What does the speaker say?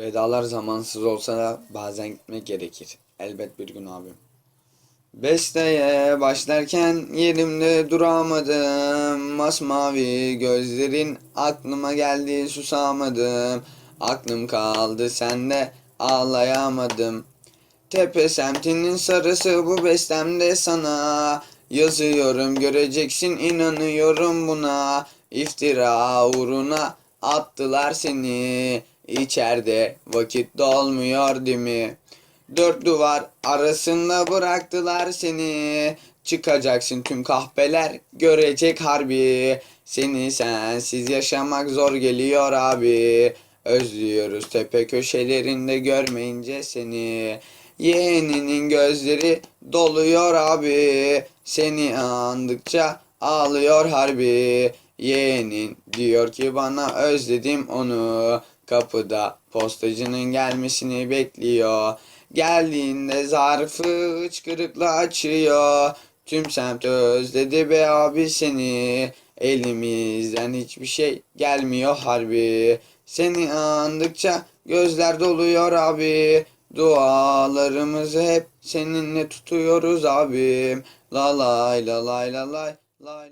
Vedalar zamansız olsa da bazen gitmek gerekir. Elbet bir gün abim. Besteye başlarken yerimde duramadım. Masmavi gözlerin aklıma geldi susamadım. Aklım kaldı sende ağlayamadım. Tepe semtinin sarısı bu bestemde sana. Yazıyorum göreceksin inanıyorum buna. İftira uğruna attılar seni. İçeride vakit dolmuyor değil mi? Dört duvar arasında bıraktılar seni. Çıkacaksın tüm kahpeler görecek harbi. Seni sensiz yaşamak zor geliyor abi. Özlüyoruz tepe köşelerinde görmeyince seni. Yeğeninin gözleri doluyor abi. Seni andıkça ağlıyor harbi. Yeğenin diyor ki bana özledim onu. Kapıda postacının gelmesini bekliyor. Geldiğinde zarfı hıçkırıkla açıyor. Tüm semt özledi be abi seni. Elimizden hiçbir şey gelmiyor harbi. Seni andıkça gözler doluyor abi. Dualarımızı hep seninle tutuyoruz abim. La lay la lay la lay. lay.